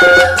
Thank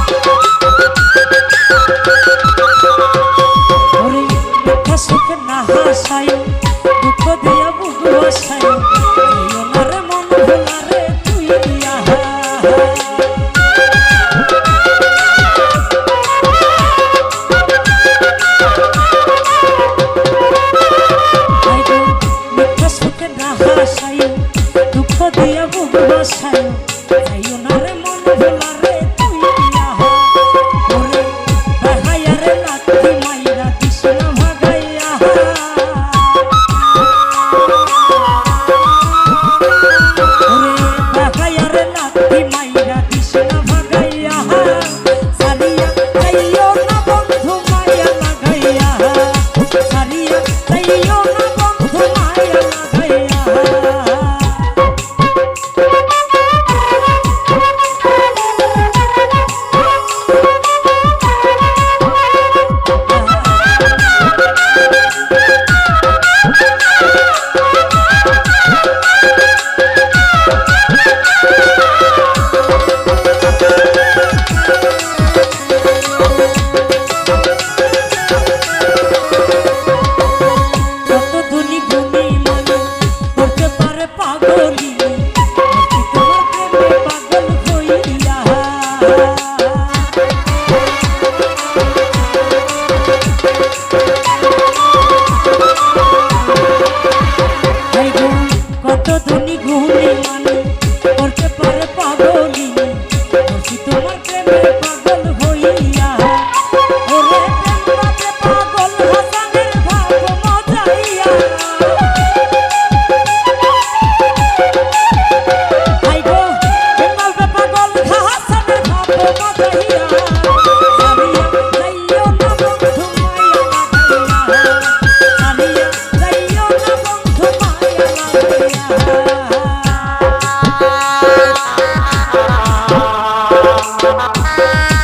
ভাষায় দুঃখ দিয়া ভাষায় কত ধনী ঘুমে মানে? করতে পারে পাগলি তোমার প্রেমে পাগল হইয়া। ওরে পাগল হাসানের ভাব মজাইয়া। পাগল হাসানের ভাব মজাইয়া। Bye.